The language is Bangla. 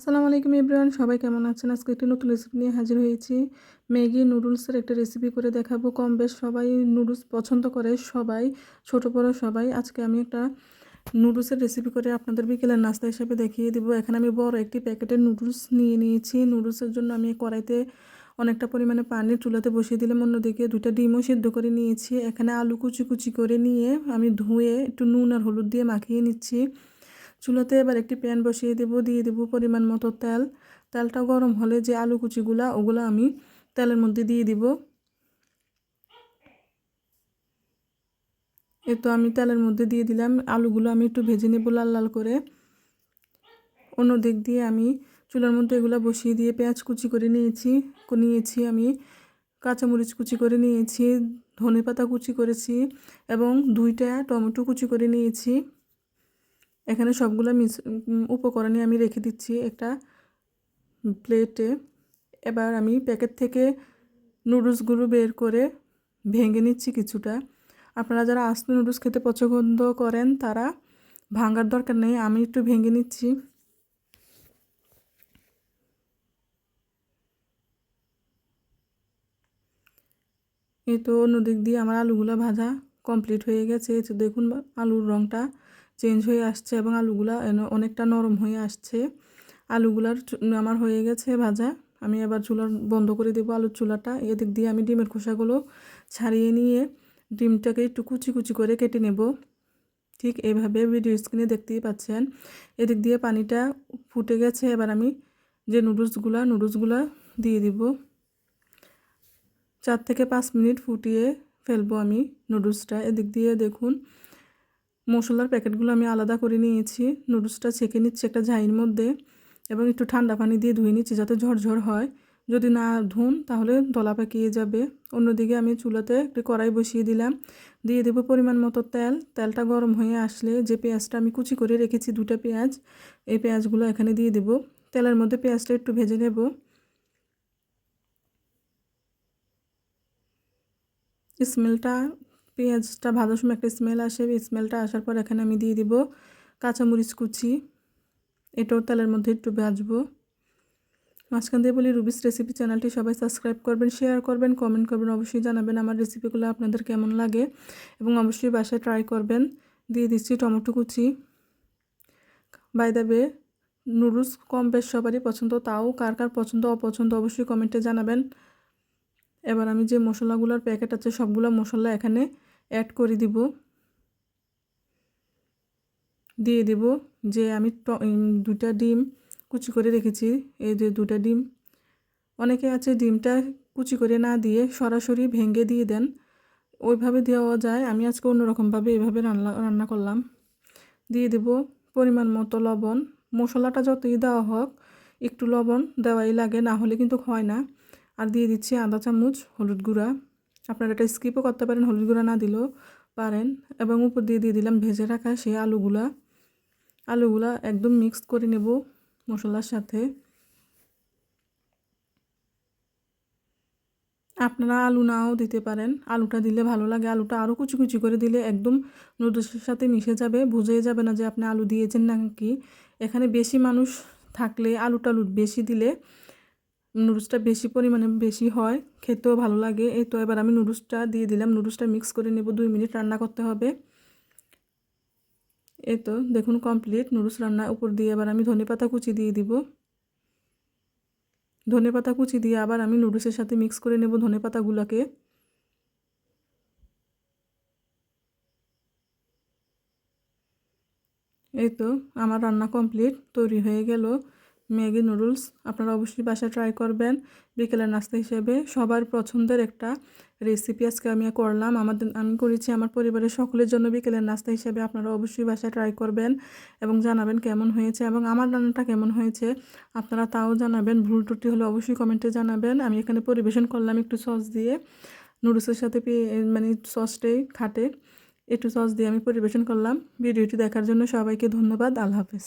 আসসালামু আলাইকুম এভরিওয়ান, সবাই কেমন আছেন? আজকে একটি নতুন রেসিপি নিয়ে হাজির হয়েছি। ম্যাগি নুডলসের একটা রেসিপি করে দেখাবো। কম বেশ সবাই নুডলস পছন্দ করে, সবাই, ছোট, বড় সবাই। আজকে আমি একটা নুডলসের রেসিপি করে আপনাদের বিকেলের নাস্তা হিসেবে দেখিয়ে দিব। এখানে আমি বড় একটি প্যাকেটের নুডলস নিয়ে নিয়েছি। নুডলসের জন্য আমি কড়াইতে অনেকটা পরিমাণে পানি চুলাতে বসিয়ে দিলাম। অন্যদিকে দুইটা ডিমও সিদ্ধ করে নিয়েছি। এখানে আলু কুচি কুচি করে নিয়ে আমি ধুয়ে একটু নুন আর হলুদ দিয়ে মাখিয়ে নিচ্ছি। চুলাতে এবার একটি প্যান বসিয়ে দেবো, দিয়ে দেবো পরিমাণ মতো তেল। তেলটা গরম হলে যে আলু কুচিগুলা, ওগুলো আমি তেলের মধ্যে দিয়ে দিব। এ তো আমি তেলের মধ্যে দিয়ে দিলাম। আলুগুলো আমি একটু ভেজে নেব লাল লাল করে। অন্য দিক দিয়ে আমি চুলার মধ্যে এগুলো বসিয়ে দিয়ে পেঁয়াজ কুচি করে নিয়েছি। নিয়েছি আমি, কাঁচামরিচ কুচি করে নিয়েছি ধনে পাতা কুচি করেছি এবং দুইটা টমেটো কুচি করে নিয়েছি। এখানে সবগুলো মিস উপকরণে আমি রেখে দিচ্ছি একটা প্লেটে। এবার আমি প্যাকেট থেকে নুডলসগুলো বের করে ভেঙে নিচ্ছি কিছুটা। আপনারা যারা আস্ত নুডলস খেতে পছন্দ করেন, তারা ভাঙার দরকার নেই, আমি একটু ভেঙে নিচ্ছি। এই তো অন্যদিক দিয়ে আমার আলুগুলো ভাজা কমপ্লিট হয়ে গেছে। দেখুন আলুর রঙটা চেঞ্জ হয়ে আসছে এবং আলুগুলা অনেকটা নরম হয়ে আসছে। আলুগুলার আমার হয়ে গেছে ভাজা। আমি এবার চুলার বন্ধ করে দেবো আলুর চুলাটা। এদিক দিয়ে আমি ডিমের খোসাগুলো ছাড়িয়ে নিয়ে ডিমটাকে একটু কুচি কুচি করে কেটে নেব। ঠিক এভাবে ভিডিও স্ক্রিনে দেখতেই পাচ্ছেন। এদিক দিয়ে পানিটা ফুটে গেছে। এবার আমি যে নুডলসগুলা নুডলসগুলা দিয়ে দিব। চার থেকে পাঁচ মিনিট ফুটিয়ে ফেলব আমি নুডলসটা। এদিক দিয়ে দেখুন মশলার প্যাকেটগুলো আমি আলাদা করে নিয়েছি। নুডলসটা ছেঁকে নিচ্ছি একটা ঝাইয়ের মধ্যে এবং একটু ঠান্ডা পানি দিয়ে ধুয়ে নিচ্ছি যাতে ঝরঝর হয়। যদি না ধুন তাহলে দলা পাকিয়ে যাবে। অন্যদিকে আমি চুলাতে একটি কড়াই বসিয়ে দিলাম। দিয়ে দেবো পরিমাণ মতো তেল। তেলটা গরম হয়ে আসলে যে পেঁয়াজটা আমি কুচি করে রেখেছি দুটা পেঁয়াজ, এই পেঁয়াজগুলো এখানে দিয়ে দেব। তেলের মধ্যে পেঁয়াজটা একটু ভেজে নেব। স্মেলটা পেঁয়াজটা ভাজার সময় একটা স্মেল আসে স্মেলটা আসার পর এখানে আমি দিয়ে দিব কাঁচামরিচ কুচি। এটাও তেলের মধ্যে একটু ভাজবো। মাঝখান দিয়ে বলি রুবিস রেসিপি চ্যানেলটি সবাই সাবস্ক্রাইব করবেন শেয়ার করবেন কমেন্ট করবেন, অবশ্যই জানাবেন আমার রেসিপিগুলো আপনাদের কেমন লাগে। এবং অবশ্যই বাসায় ট্রাই করবেন। দিয়ে দিচ্ছি টমেটো কুচি। বাই দেবে নুডলস কম বেশ সবারই পছন্দ, তাও কার কার পছন্দ, অপছন্দ অবশ্যই কমেন্টে জানাবেন। এবার আমি যে মশলাগুলোর প্যাকেট আছে, সবগুলো মশলা এখানে অ্যাড করে দিব। দিয়ে দেব যে আমি দুটা ডিম কুচি করে রেখেছি। এই যে দুটা ডিম, অনেকে আছে ডিমটা কুচি করে না দিয়ে সরাসরি ভেঙে দিয়ে দেন। ওইভাবে দেওয়া যায়। আমি আজকে অন্যরকমভাবে এইভাবে রান্না রান্না করলাম। দিয়ে দেব পরিমাণ মতো লবণ। মশলাটা যতই দেওয়া হোক, একটু লবণ দেওয়াই লাগে, না হলে কিন্তু হয় না। আর দিয়ে দিচ্ছি আদা চামচ, হলুদ গুঁড়া। আপনারা এটা স্কিপও করতে পারেন, হলুদ গুঁড়া না দিলেও পারেন। এবং উপর দিয়ে দিয়ে দিলাম ভেজে রাখা সেই আলুগুলা। আলুগুলা একদম মিক্সড করে নেব মশলার সাথে। আপনারা আলু নাও দিতে পারেন, আলুটা দিলে ভালো লাগে। আলুটা আরও কুচি কুচি করে দিলে একদম নুডলসের সাথে মিশে যাবে বুঝে যাবে না যে আপনি আলু দিয়েছেন নাকি। এখানে বেশি মানুষ থাকলে আলু টালু বেশি দিলে নুডলসটা বেশি পরিমাণে বেশি হয়, খেতেও ভালো লাগে। এই তো এবার আমি নুডলসটা দিয়ে দিলাম। নুডলসটা মিক্স করে নেব, দুই মিনিট রান্না করতে হবে। এই তো দেখুন কমপ্লিট নুডলস রান্না উপর দিয়ে এবার আমি ধনে পাতা কুচি দিয়ে দিব। ধনে পাতা কুচি দিয়ে আবার আমি নুডলসের সাথে মিক্স করে নেব ধনে পাতাগুলোকে। এই তো আমার রান্না কমপ্লিট তৈরি হয়ে গেল। ম্যাগি নুডলস আপনারা অবশ্যই বাসায় ট্রাই করবেন। বিকেলের নাস্তা হিসেবে সবার পছন্দের একটা রেসিপি আজকে আমি করলাম। আমাদের, আমি করেছি আমার পরিবারের সকলের জন্য বিকেলের নাস্তা হিসেবে আপনারা অবশ্যই বাসায় ট্রাই করবেন এবং জানাবেন কেমন হয়েছে এবং আমার রান্নাটা কেমন হয়েছে আপনারা তাও জানাবেন। ভুল ত্রুটি হলে অবশ্যই কমেন্টে জানাবেন। আমি এখানে পরিবেশন করলাম একটু সস দিয়ে। নুডলসের সাথে মানে সসটাই খাটে। একটু সস দিয়ে আমি পরিবেশন করলাম। ভিডিওটি দেখার জন্য সবাইকে ধন্যবাদ। আল্লাহ হাফেজ।